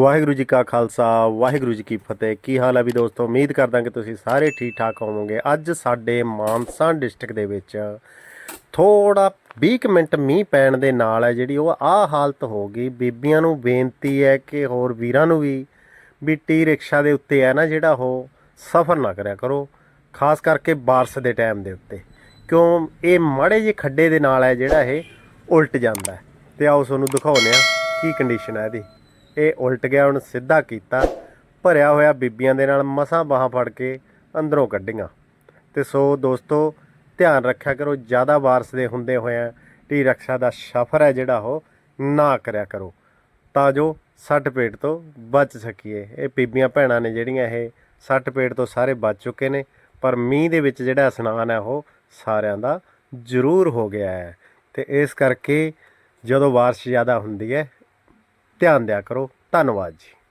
ਵਾਹਿਗੁਰੂ ਜੀ ਕਾ ਖਾਲਸਾ, ਵਾਹਿਗੁਰੂ ਜੀ ਕੀ ਫਤਿਹ। ਕੀ ਹਾਲ ਹੈ ਵੀ ਦੋਸਤੋ? ਉਮੀਦ ਕਰਦਾ ਕਿ ਤੁਸੀਂ ਸਾਰੇ ਠੀਕ ਠਾਕ ਹੋਵੋਗੇ। ਅੱਜ ਸਾਡੇ ਮਾਨਸਾ ਡਿਸਟ੍ਰਿਕਟ ਦੇ ਵਿੱਚ ਥੋੜਾ 20 ਕੁ ਮਿੰਟ ਮੀਂਹ ਪੈਣ ਦੇ ਨਾਲ ਹੈ ਜਿਹੜੀ ਉਹ ਆਹ ਹਾਲਤ ਹੋ ਗਈ। ਬੀਬੀਆਂ ਨੂੰ ਬੇਨਤੀ ਹੈ ਕਿ ਹੋਰ ਵੀਰਾਂ ਨੂੰ ਵੀ ਵੀ ਟੀ ਰਿਕਸ਼ਾ ਦੇ ਉੱਤੇ ਹੈ ਨਾ ਜਿਹੜਾ ਉਹ ਸਫ਼ਰ ਨਾ ਕਰਿਆ ਕਰੋ, ਖਾਸ ਕਰਕੇ ਬਾਰਸ਼ ਦੇ ਟਾਈਮ ਦੇ ਉੱਤੇ। ਕਿਉਂ? ਇਹ ਮਾੜੇ ਜਿਹੇ ਖੱਡੇ ਦੇ ਨਾਲ ਹੈ ਜਿਹੜਾ ਇਹ ਉਲਟ ਜਾਂਦਾ ਹੈ। ਤੇ ਆਓ ਤੁਹਾਨੂੰ ਦਿਖਾਉਂਦੇ ਆ ਕੀ ਕੰਡੀਸ਼ਨ ਹੈ ਇਹਦੀ। ਇਹ ਉਲਟ ਗਿਆ ਹੁਣ ਸਿੱਧਾ ਕੀਤਾ, ਭਰਿਆ ਹੋਇਆ ਬੀਬੀਆਂ ਦੇ ਨਾਲ ਮਸਾਂ ਬਾਹਾਂ ਫੜ ਕੇ ਅੰਦਰੋਂ ਕੱਢੀਆਂ। ਤੇ ਸੋ ਦੋਸਤੋ, ਧਿਆਨ ਰੱਖਿਆ ਕਰੋ, ਜ਼ਿਆਦਾ ਬਾਰਿਸ਼ ਦੇ ਹੁੰਦੇ ਹੋਇਆਂ ਟੀ ਰਕਸ਼ਾ ਦਾ ਸਫ਼ਰ ਹੈ ਜਿਹੜਾ ਉਹ ਨਾ ਕਰਿਆ ਕਰੋ। ਤਾਂ ਜੋ ਸੱਟ ਪੇਟ ਤੋਂ ਬਚ ਸਕੀਏ। ਇਹ ਬੀਬੀਆਂ ਭੈਣਾਂ ਨੇ ਜਿਹੜੀਆਂ ਇਹ ਸੱਟ ਪੇਟ ਤੋਂ ਸਾਰੇ ਬਚ ਚੁੱਕੇ ਨੇ, ਪਰ ਮੀਂਹ ਦੇ ਵਿੱਚ ਜਿਹੜਾ ਇਸ਼ਨਾਨ ਹੈ ਉਹ ਸਾਰਿਆਂ ਦਾ ਜ਼ਰੂਰ ਹੋ ਗਿਆ ਹੈ। ਤੇ ਇਸ ਕਰਕੇ ਜਦੋਂ ਬਾਰਿਸ਼ ਜ਼ਿਆਦਾ ਹੁੰਦੀ ਹੈ ਧਿਆਨ ਦਿਆ ਕਰੋ। ਧੰਨਵਾਦ ਜੀ।